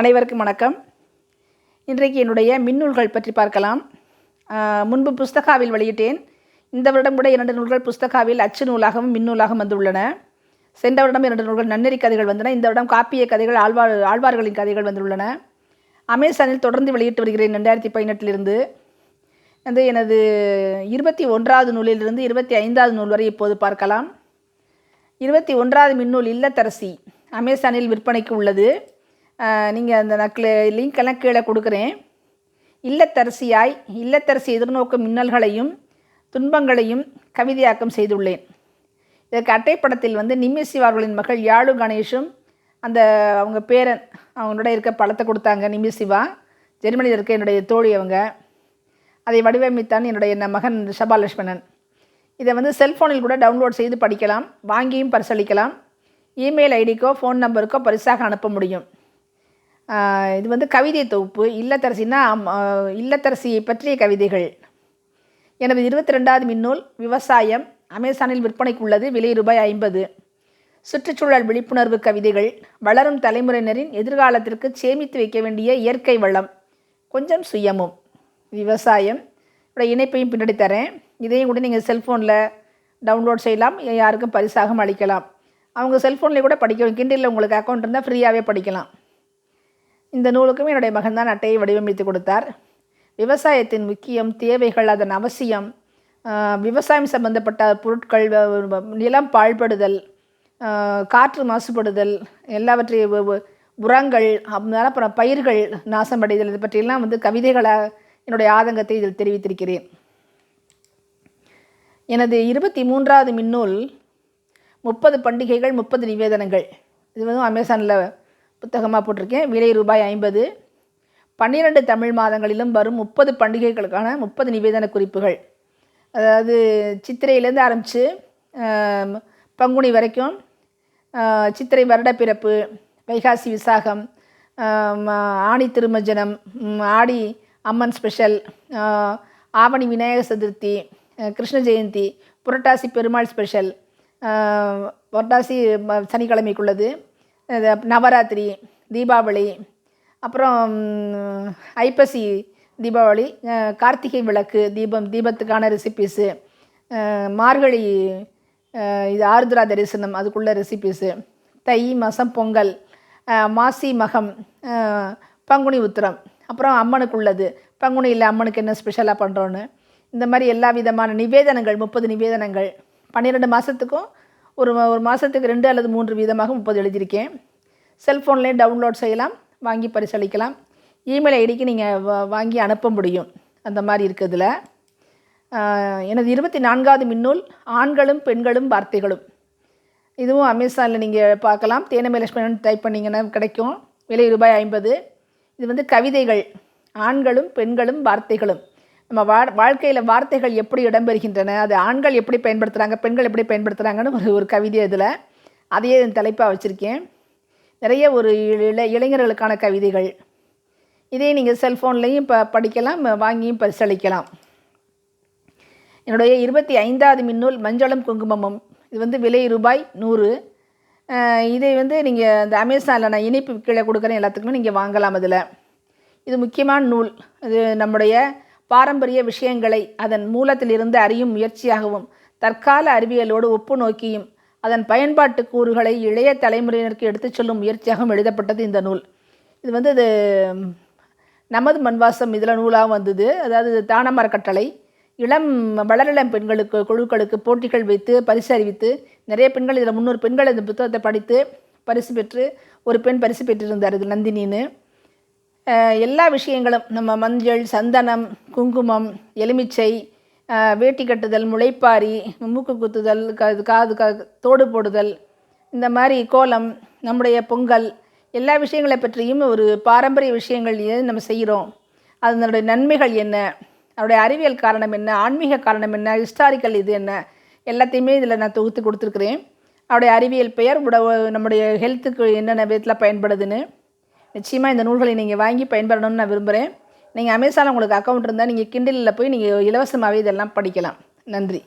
அனைவருக்கும் வணக்கம். இன்றைக்கு என்னுடைய மின்னூல்கள் பற்றி பார்க்கலாம். முன்பு புஸ்தகாவில் வெளியிட்டேன். இந்த வருடம் கூட இரண்டு நூல்கள் புஸ்தகாவில் அச்சு நூலாகவும் மின்னூலாகவும் வந்துள்ளன. சென்ற வருடம் இரண்டு நூல்கள் நன்னெறி கதைகள் வந்தன. இந்த வருடம் காப்பிய கதைகள் ஆழ்வார் ஆழ்வார்களின் கதைகள் வந்துள்ளன. அமேசானில் தொடர்ந்து வெளியிட்டு வருகிறேன் ரெண்டாயிரத்தி பதினெட்டிலிருந்து. வந்து எனது இருபத்தி ஒன்றாவது நூலிலிருந்து இருபத்தி ஐந்தாவது நூல் வரை இப்போது பார்க்கலாம். இருபத்தி ஒன்றாவது மின்னூல் இல்லத்தரசி அமேசானில் விற்பனைக்கு உள்ளது. நீங்கள் அந்த நக்கில் லிங்க் எல்லாம் கீழே கொடுக்குறேன். இல்லத்தரசியாய் இல்லத்தரசி எதிர்நோக்கும் மின்னல்களையும் துன்பங்களையும் கவிதையாக்கம் செய்துள்ளேன். இதற்கு அட்டைப்படத்தில் வந்து நிம்மிசிவார்களின் மகள் யாழு கணேஷும் அந்த அவங்க பேரன் அவங்களோட இருக்க பழத்தை கொடுத்தாங்க நிம்மிசிவா. ஜெர்மனியில் இருக்க என்னுடைய தோழி அவங்க. அதை வடிவமைத்தான் என்னுடைய என் மகன் சபாலட்சுமணன். இதை வந்து செல்ஃபோனில் கூட டவுன்லோட் செய்து படிக்கலாம் வாங்கியும் பரிசளிக்கலாம். இமெயில் ஐடிக்கோ ஃபோன் நம்பருக்கோ பரிசாக அனுப்ப முடியும். இது வந்து கவிதை தொகுப்பு இல்லத்தரசின்னா இல்லத்தரசியை பற்றிய கவிதைகள். எனது இருபத்தி ரெண்டாவது மின்னூல் விவசாயம் அமேசானில் விற்பனைக்கு உள்ளது விலை ரூபாய் ஐம்பது. சுற்றுச்சூழல் விழிப்புணர்வு கவிதைகள் வளரும் தலைமுறையினரின் எதிர்காலத்திற்கு சேமித்து வைக்க வேண்டிய இயற்கை வளம் கொஞ்சம் சுயமும். விவசாயம் இணைப்பையும் பின்னாடி தரேன். இதையும் கூட நீங்கள் செல்ஃபோனில் டவுன்லோட் செய்யலாம் யாருக்கும் பரிசாகவும் அளிக்கலாம். அவங்க செல்ஃபோன்லேயே கூட படிக்கணும் கிண்டில் உங்களுக்கு அக்கௌண்ட் இருந்தால் ஃப்ரீயாகவே படிக்கலாம். இந்த நூலுக்கும் என்னுடைய மகன்தான் அட்டையை வடிவமைத்து கொடுத்தார். விவசாயத்தின் முக்கியம் தேவைகள் அதன் அவசியம் விவசாயம் சம்பந்தப்பட்ட பொருட்கள் நிலம் பாழ்படுதல் காற்று மாசுபடுதல் எல்லாவற்றையும் உரங்கள் அதனால் அப்புறம் பயிர்கள் நாசமடைதல் இது பற்றியெல்லாம் வந்து கவிதைகளாக என்னுடைய ஆதங்கத்தை இதில் தெரிவித்திருக்கிறேன். எனது இருபத்தி மூன்றாவது மின்னூல் முப்பது பண்டிகைகள் முப்பது நிவேதனங்கள். இது வந்து அமேசானில் புத்தகமாக போட்டிருக்கேன். விலை ரூபாய் ஐம்பது. பன்னிரண்டு தமிழ் மாதங்களிலும் வரும் முப்பது பண்டிகைகளுக்கான முப்பது நிவேதன குறிப்புகள். அதாவது சித்திரையிலேருந்து ஆரம்பித்து பங்குனி வரைக்கும் சித்திரை வருடப்பிறப்பு வைகாசி விசாகம் ஆணி திருமஞ்சனம் ஆடி அம்மன் ஸ்பெஷல் ஆவணி விநாயகர் சதுர்த்தி கிருஷ்ண ஜெயந்தி புரட்டாசி பெருமாள் ஸ்பெஷல் புரட்டாசி சனிக்கிழமைக்குள்ளது. நவராத்திரி தீபாவளி அப்புறம் ஐப்பசி தீபாவளி கார்த்திகை விளக்கு தீபம் தீபத்துக்கான ரெசிபீஸு மார்கழி இது ஆருத்ரா தரிசனம் அதுக்குள்ள ரெசிபீஸு தை மாதம் பொங்கல் மாசி மகம் பங்குனி உத்திரம் அப்புறம் அம்மனுக்குள்ளது பங்குனியில் அம்மனுக்கு என்ன ஸ்பெஷலாக பண்ணுறோன்னு இந்த மாதிரி எல்லா விதமான நிவேதனங்கள் முப்பது நிவேதனங்கள் பன்னிரெண்டு மாதத்துக்கும் ஒரு ஒரு மாதத்துக்கு ரெண்டு அல்லது மூன்று வீதமாக முப்பது எழுதியிருக்கேன். செல்ஃபோன்லேயே டவுன்லோட் செய்யலாம் வாங்கி பரிசளிக்கலாம். இமெயில் ஐடிக்கு நீங்கள் வாங்கி அனுப்ப முடியும். அந்த மாதிரி இருக்குதுல எனது இருபத்தி நான்காவது மின்னூல் ஆண்களும் பெண்களும் வார்த்தைகளும். இதுவும் அமேசானில் நீங்கள் பார்க்கலாம். தேனமே லட்சுமணன் டைப் பண்ணிங்கன்னா கிடைக்கும். விலை ரூபாய் ஐம்பது. இது வந்து கவிதைகள். ஆண்களும் பெண்களும் வார்த்தைகளும். நம்ம வா வாழ்க்கையில் வார்த்தைகள் எப்படி இடம்பெறுகின்றன அது ஆண்கள் எப்படி பயன்படுத்துகிறாங்க பெண்கள் எப்படி பயன்படுத்துகிறாங்கன்னு ஒரு ஒரு கவிதை இதில். அதையே என் தலைப்பாக வச்சுருக்கேன். நிறைய ஒரு இள இளைஞர்களுக்கான கவிதைகள். இதே நீங்கள் செல்ஃபோன்லேயும் இப்போ படிக்கலாம் வாங்கியும் பரிசளிக்கலாம். என்னுடைய இருபத்தி ஐந்தாவது மின்னூல் மஞ்சளும் குங்குமமும். இது வந்து விலை ரூபாய் நூறு. இதை வந்து நீங்கள் இந்த அமேசானில் நான் இனிப்பு கீழே கொடுக்குறேன் எல்லாத்துக்குமே நீங்கள் வாங்கலாம் அதில். இது முக்கியமான நூல். இது நம்முடைய பாரம்பரிய விஷயங்களை அதன் மூலத்திலிருந்து அறியும் முயற்சியாகவும் தற்கால அறிவியலோடு ஒப்பு நோக்கியும் அதன் பயன்பாட்டு கூறுகளை இளைய தலைமுறையினருக்கு எடுத்துச் சொல்லும் முயற்சியாகவும் எழுதப்பட்டது இந்த நூல். இது வந்து இது நமது மண்வாசம் இதில் நூலாக வந்தது. அதாவது இது தானமர கட்டளை. இளம் வளரிளம் பெண்களுக்கு குழுக்களுக்கு போட்டிகள் வைத்து பரிசு அறிவித்து நிறைய பெண்கள் இதில் முந்நூறு பெண்கள் இந்த புத்தகத்தை படித்து பரிசு பெற்று ஒரு பெண் பரிசு பெற்றிருந்தார் இது நந்தினின்னு. எல்லா விஷயங்களும் நம்ம மஞ்சள் சந்தனம் குங்குமம் எலுமிச்சை வேட்டி கட்டுதல் முளைப்பாரி மூக்கு குத்துதல் க காது கா தோடு போடுதல் இந்த மாதிரி கோலம் நம்முடைய பொங்கல் எல்லா விஷயங்களை பற்றியும் ஒரு பாரம்பரிய விஷயங்கள் நம்ம செய்கிறோம். அதனுடைய நன்மைகள் என்ன? அதனுடைய அறிவியல் காரணம் என்ன? ஆன்மீக காரணம் என்ன? ஹிஸ்டாரிக்கல் இது என்ன? எல்லாத்தையுமே இதில் நான் தொகுத்து கொடுத்துருக்குறேன். அவருடைய அறிவியல் பெயர் உட- நம்முடைய ஹெல்த்துக்கு என்னென்ன விதத்தில் பயன்படுதுன்னு. நிச்சயமாக இந்த நூல்களை நீங்கள் வாங்கி பயன்படணும்னு நான் விரும்புகிறேன் நீங்கள் அமேசானில் உங்களுக்கு அக்கௌண்ட் இருந்தால் நீங்கள் கிண்டலில் போய் நீங்கள் இலவசமாகவே இதெல்லாம் படிக்கலாம். நன்றி.